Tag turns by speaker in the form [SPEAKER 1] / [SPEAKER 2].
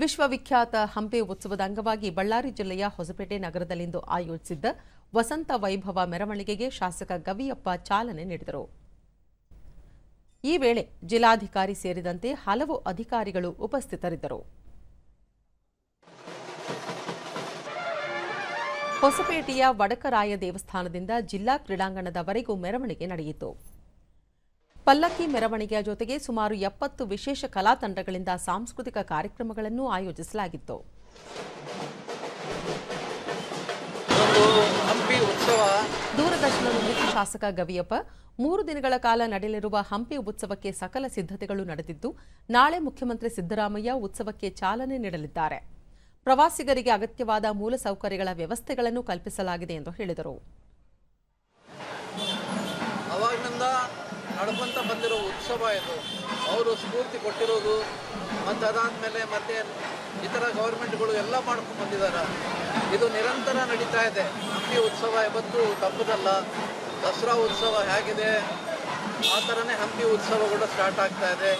[SPEAKER 1] ವಿಶ್ವವಿಖ್ಯಾತ ಹಂಪೆ ಉತ್ಸವದ ಅಂಗವಾಗಿ ಬಳ್ಳಾರಿ ಜಿಲ್ಲೆಯ ಹೊಸಪೇಟೆ ನಗರದಲ್ಲಿಂದು ಆಯೋಜಿಸಿದ್ದ ವಸಂತ ವೈಭವ ಮೆರವಣಿಗೆಗೆ ಶಾಸಕ ಗವಿಯಪ್ಪ ಚಾಲನೆ ನೀಡಿದರು. ಈ ವೇಳೆ ಜಿಲ್ಲಾಧಿಕಾರಿ ಸೇರಿದಂತೆ ಹಲವು ಅಧಿಕಾರಿಗಳು ಉಪಸ್ಥಿತರಿದ್ದರು. ಹೊಸಪೇಟೆಯ ವಡಕರಾಯ ದೇವಸ್ಥಾನದಿಂದ ಜಿಲ್ಲಾ ಕ್ರೀಡಾಂಗಣದವರೆಗೂ ಮೆರವಣಿಗೆ ನಡೆಯಿತು. ಪಲ್ಲಕ್ಕಿ ಮೆರವಣಿಗೆಯ ಜೊತೆಗೆ ಸುಮಾರು ಎಪ್ಪತ್ತು ವಿಶೇಷ ಕಲಾ ತಂಡಗಳಿಂದ ಸಾಂಸ್ಕೃತಿಕ ಕಾರ್ಯಕ್ರಮಗಳನ್ನು ಆಯೋಜಿಸಲಾಗಿತ್ತು. ದೂರದರ್ಶನದ ಶಾಸಕ ಗವಿಯಪ್ಪ ಮೂರು ದಿನಗಳ ಕಾಲ ನಡೆಯಲಿರುವ ಹಂಪಿ ಉತ್ಸವಕ್ಕೆ ಸಕಲ ಸಿದ್ಧತೆಗಳು ನಡೆದಿದ್ದು ನಾಳೆ ಮುಖ್ಯಮಂತ್ರಿ ಸಿದ್ದರಾಮಯ್ಯ ಉತ್ಸವಕ್ಕೆ ಚಾಲನೆ ನೀಡಲಿದ್ದಾರೆ. ಪ್ರವಾಸಿಗರಿಗೆ ಅಗತ್ಯವಾದ ಮೂಲಸೌಕರ್ಯಗಳ ವ್ಯವಸ್ಥೆಗಳನ್ನು ಕಲ್ಪಿಸಲಾಗಿದೆ ಎಂದು ಹೇಳಿದರು.
[SPEAKER 2] ನಡ್ಕೊಂತ ಬಂದಿರೋ ಉತ್ಸವ ಇದು. ಅವರು ಸ್ಫೂರ್ತಿ ಕೊಟ್ಟಿರೋದು. ಮತ್ತು ಅದಾದಮೇಲೆ ಮತ್ತೆ ಇತರ ಗೌರ್ಮೆಂಟ್ಗಳು ಎಲ್ಲ ಮಾಡ್ಕೊಂಡು ಬಂದಿದ್ದಾರೆ ಇದು ನಿರಂತರ ನಡೀತಾ ಇದೆ. ಹಂಪಿ ಉತ್ಸವ ಇವತ್ತು ತಪ್ಪದಲ್ಲ. ದಸರಾ ಉತ್ಸವ ಹೇಗಿದೆ? ಆ ಥರನೇ ಹಂಪಿ ಉತ್ಸವ ಕೂಡ ಸ್ಟಾರ್ಟ್ ಆಗ್ತಾ ಇದೆ.